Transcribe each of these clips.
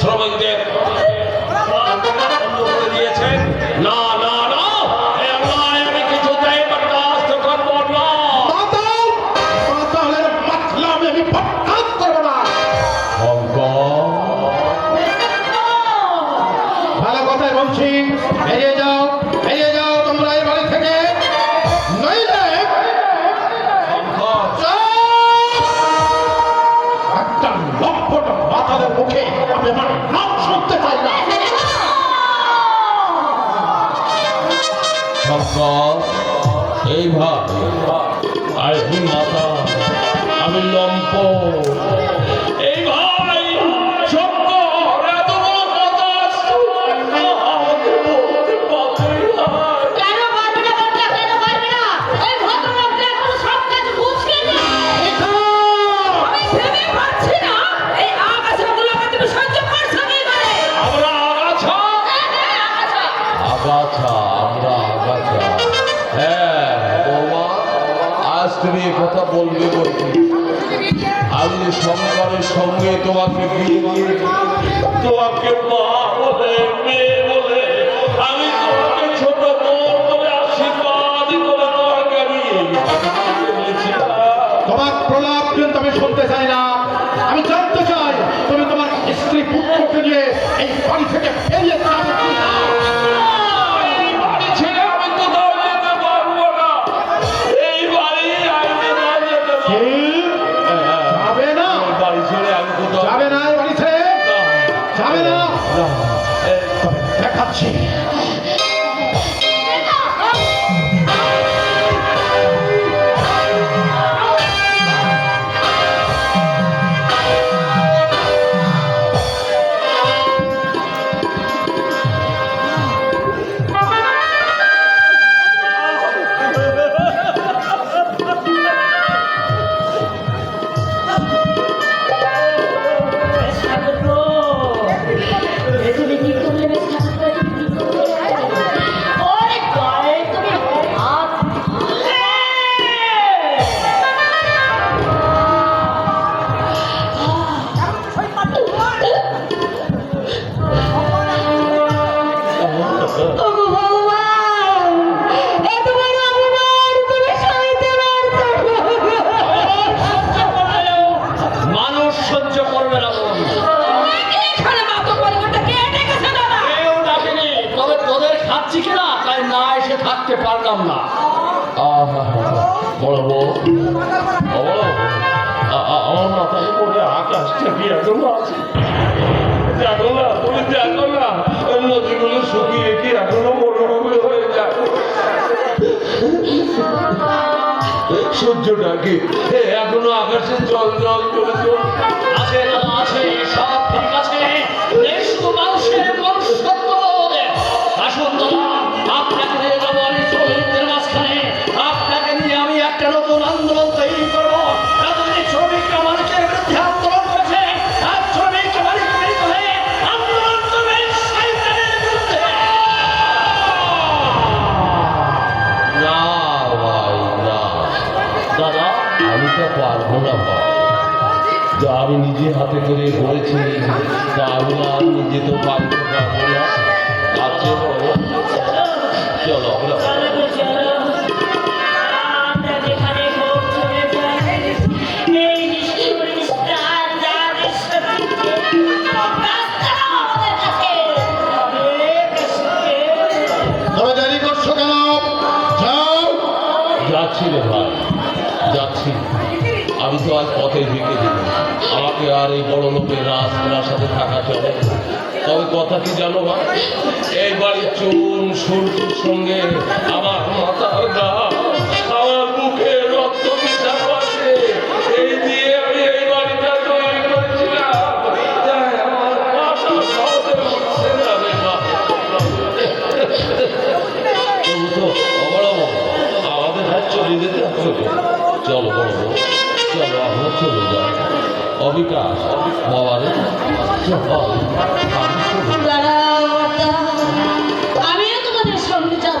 শ্রমিকদের শব্দ এই ভাব। আমি মাতা আমি লম্প তুমি কথা বলবে আমি সংসারের সঙ্গে তোমাকে বিয়ে দিয়ে তোমাকে মা বলে, মেয়ে বলে, আমি তোমাকে ছোট বোন বলে, আশীর্বাদ করে তোমাকে আমি তোমার প্রলাপ কিন্তু আমি শুনতে চাই না। আমি জানতে চাই, তুমি তোমার স্ত্রী পুত্রকে নিয়ে এই বাড়ি থেকে ফেরিয়ে হবে দেখাচ্ছি। পারলাম না। বড় বড় আমার মাথায় পড়ে আকাশটা কি এখনও আছে? সূর্যটাকে এখনও আকাশে জল জল করে চলছে। কিন্তু আজ পথে ঢেকে দিল আমাকে আর এই বড় লোকের সাথে থাকা চলে তবে কথা কি জানো বা এই বাড়ির চুন, সুরতুর সঙ্গে আমার মাথার গা, আমার মুখে রক্ত আমার আমাদের হাত চলে যেতে হবে। আমিও তোমাদের সঙ্গে যাব।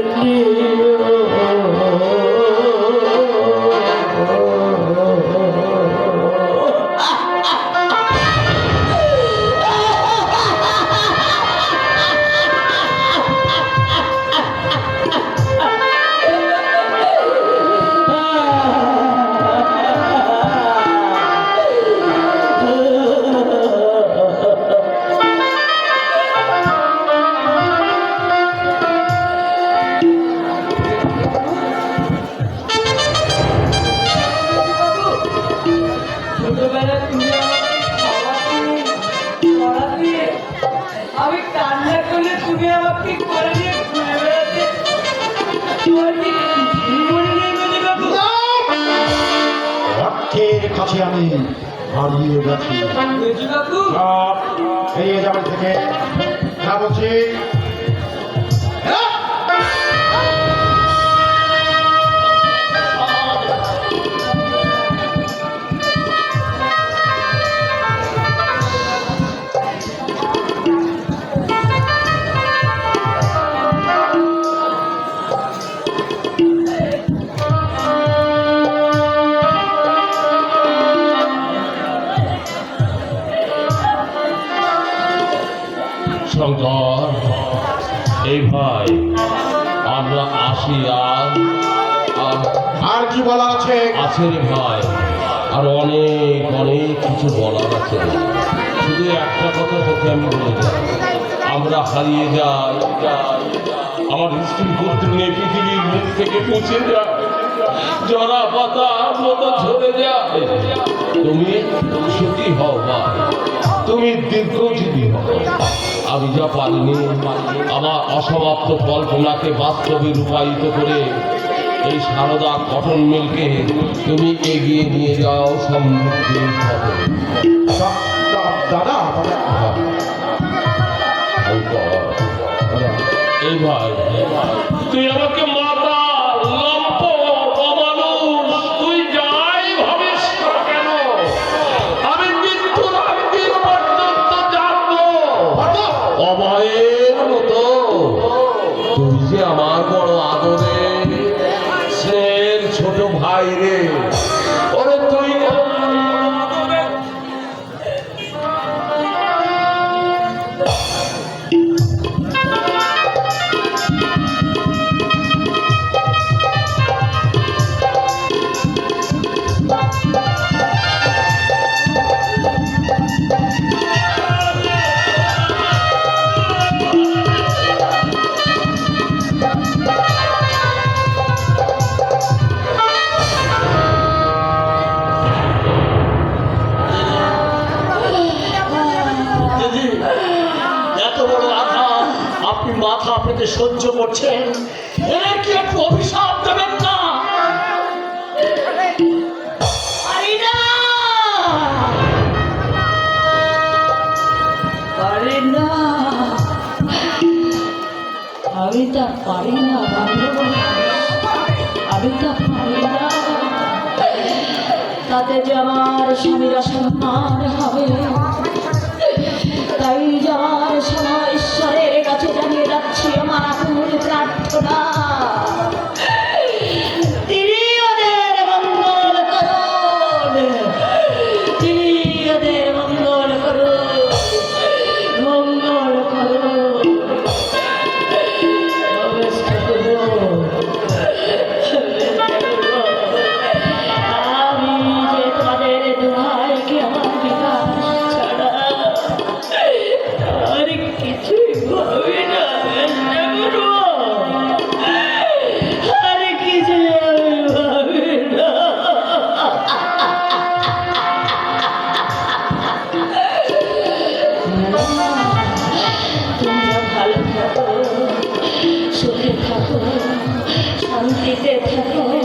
ছোটবেলা হারিয়ে গেছি এই যাবে থেকে। যা বলছি। আছে রে ভাই আর অনেক অনেক কিছু বলার আছে। শুধু একটা কথা তোকে আমি বলে যাই। আমরা হারিয়ে যাই। আমার স্ত্রী পুত্র নিয়ে পৃথিবীর মুখ থেকে পৌঁছে যায়। জরা পাতা মতো ঝরে যায়। তুমি সুখী হও মা। তুমি দীর্ঘজীবী হও আমি যা পারিনি, আমার অসমাপ্ত কল্পনাকে বাস্তবে রূপায়িত করে এই সারদা কটন মিলকে তুমি এগিয়ে নিয়ে যাও সমৃদ্ধির পথে। দাদা দাদা। এই ভাই তুই আমাকে আমি তা পারি না আমি তা পারি না তাতে যে আমার স্বামীরা সম্মান হবে। দিতে থাকো